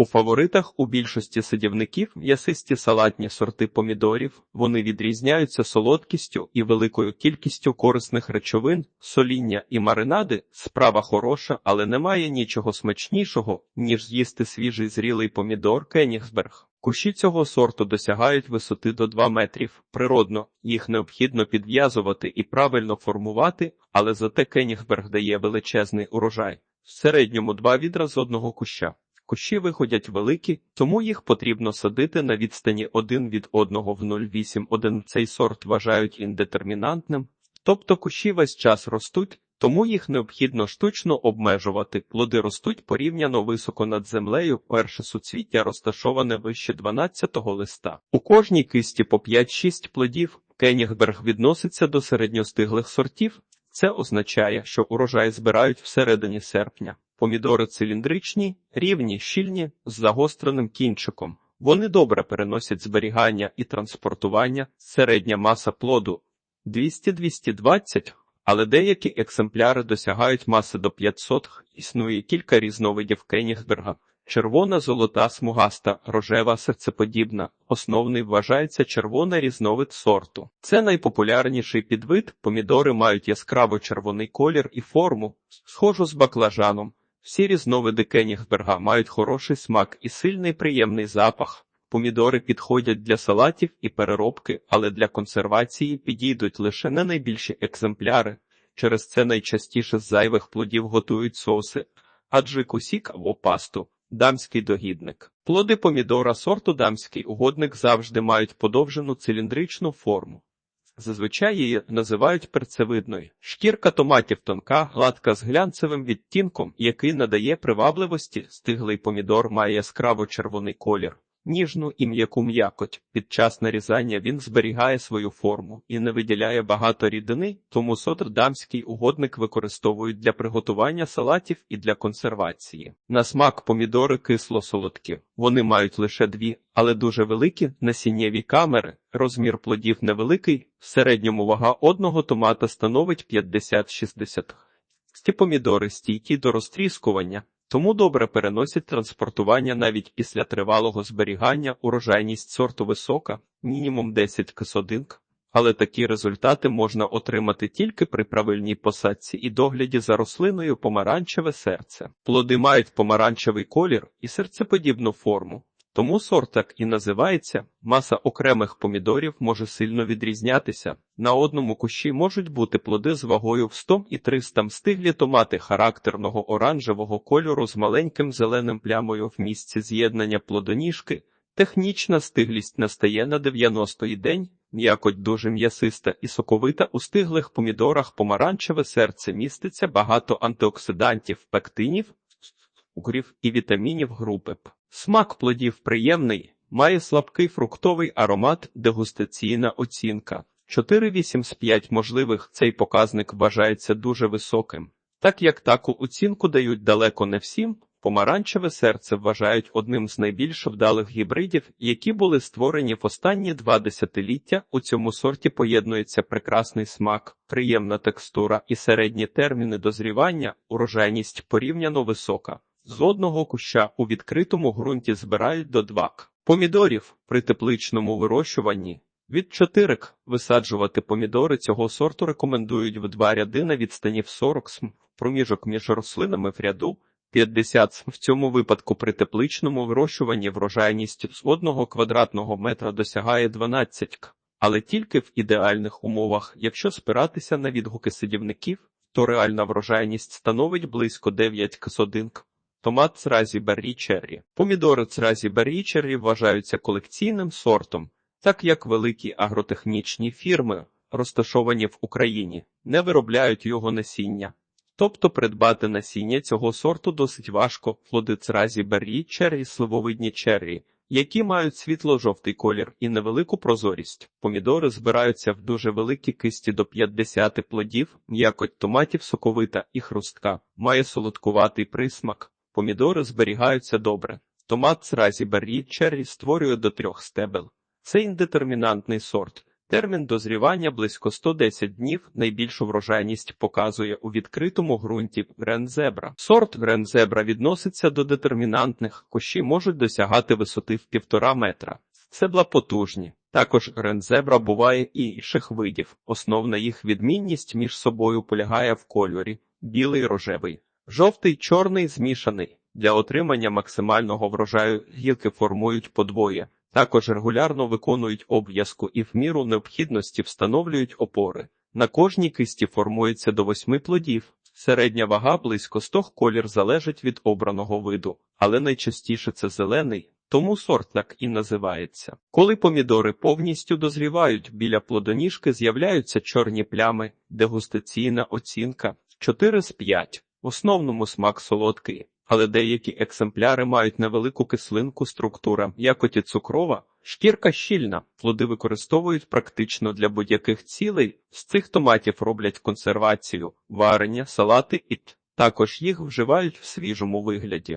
У фаворитах у більшості садівників м'ясисті салатні сорти помідорів. Вони відрізняються солодкістю і великою кількістю корисних речовин, соління і маринади. Справа хороша, але немає нічого смачнішого, ніж з'їсти свіжий зрілий помідор Кенігсберг. Кущі цього сорту досягають висоти до 2 метрів. Природно, їх необхідно підв'язувати і правильно формувати, але зате Кенігсберг дає величезний урожай. В середньому два відра з одного куща. Кущі виходять великі, тому їх потрібно садити на відстані один від одного в 0,8-1. Цей сорт вважають індетермінантним, тобто кущі весь час ростуть, тому їх необхідно штучно обмежувати. Плоди ростуть порівняно високо над землею. Перше суцвіття розташоване вище 12-го листа. У кожній кисті по 5-6 плодів. Кенігберг відноситься до середньостиглих сортів. Це означає, що урожай збирають всередині серпня. Помідори циліндричні, рівні, щільні, з загостреним кінчиком. Вони добре переносять зберігання і транспортування. Середня маса плоду 200-220, але деякі екземпляри досягають маси до 500. Існує кілька різновидів Кенігсберга. Червона, золота, смугаста, рожева, серцеподібна. Основний вважається червона різновид сорту. Це найпопулярніший підвид. Помідори мають яскраво червоний колір і форму, схожу з баклажаном. Всі різновиди Кенігсберга мають хороший смак і сильний приємний запах. Помідори підходять для салатів і переробки, але для консервації підійдуть лише не найбільші екземпляри. Через це найчастіше з зайвих плодів готують соуси, аджику сік або пасту. Дамський догідник. Плоди помідора сорту дамський угодник завжди мають подовжену циліндричну форму. Зазвичай її називають перцевидною. Шкірка томатів тонка, гладка з глянцевим відтінком, який надає привабливості, стиглий помідор має яскраво червоний колір, ніжну і м'яку м'якоть. Під час нарізання він зберігає свою форму і не виділяє багато рідини, тому содр дамський угодник використовують для приготування салатів і для консервації. На смак помідори кисло-солодкі. Вони мають лише дві, але дуже великі насіннєві камери. Розмір плодів невеликий, в середньому вага одного томата становить 50-60. Ці помідори стійкі до розтріскування, тому добре переносять транспортування навіть після тривалого зберігання, урожайність сорту висока, мінімум 10 кисодинк. Але такі результати можна отримати тільки при правильній посадці і догляді за рослиною помаранчеве серце. Плоди мають помаранчевий колір і серцеподібну форму. Тому сорт так і називається. Маса окремих помідорів може сильно відрізнятися. На одному кущі можуть бути плоди з вагою в 100 і 300 стиглі томати характерного оранжевого кольору з маленьким зеленим плямою в місці з'єднання плодоніжки. Технічна стиглість настає на 90-й день. М'якоть дуже м'ясиста і соковита у стиглих помідорах помаранчеве серце міститься багато антиоксидантів, пектинів, цукрів і вітамінів групи П. Смак плодів приємний, має слабкий фруктовий аромат, дегустаційна оцінка. 4,8 з 5 можливих цей показник вважається дуже високим. Так як таку оцінку дають далеко не всім, помаранчеве серце вважають одним з найбільш вдалих гібридів, які були створені в останні два десятиліття. У цьому сорті поєднується прекрасний смак, приємна текстура і середні терміни дозрівання, урожайність порівняно висока. З одного куща у відкритому ґрунті збирають до двак. Помідорів при тепличному вирощуванні від чотирик висаджувати помідори цього сорту рекомендують в два ряди на відстані в 40 см, проміжок між рослинами в ряду 50 см. В цьому випадку при тепличному вирощуванні врожайність з одного квадратного метра досягає 12 к. Але тільки в ідеальних умовах, якщо спиратися на відгуки садівників, то реальна врожайність становить близько 9 ксодинк. Томат цразі Беррі Черрі. Помідори цразі Беррі Черрі вважаються колекційним сортом, так як великі агротехнічні фірми, розташовані в Україні, не виробляють його насіння. Тобто придбати насіння цього сорту досить важко, плоди цразі Беррі Черрі, сливовидні черрі, які мають світло-жовтий колір і невелику прозорість. Помідори збираються в дуже великі кисті до 50 плодів, м'якоть томатів соковита і хрустка, має солодкуватий присмак. Помідори зберігаються добре. Томат зразі Беррі Черрі створює до трьох стебел. Це індетермінантний сорт. Термін дозрівання близько 110 днів. Найбільшу врожайність показує у відкритому ґрунті грензебра. Сорт грензебра відноситься до детермінантних, кущі можуть досягати висоти в півтора метра. Цебла потужні. Також грензебра буває і інших видів. Основна їх відмінність між собою полягає в кольорі білий рожевий, жовтий, чорний змішаний. Для отримання максимального врожаю гілки формують подвоє. Також регулярно виконують обв'язку і в міру необхідності встановлюють опори. На кожній кисті формується до восьми плодів. Середня вага близько 100 колір залежить від обраного виду, але найчастіше це зелений, тому сорт так і називається. Коли помідори повністю дозрівають, біля плодоніжки з'являються чорні плями, дегустаційна оцінка 4 з 5. В основному смак солодкий, але деякі екземпляри мають невелику кислинку структура, якоті цукрова, шкірка щільна. Плоди використовують практично для будь-яких цілей. З цих томатів роблять консервацію, варення, салати і також їх вживають в свіжому вигляді.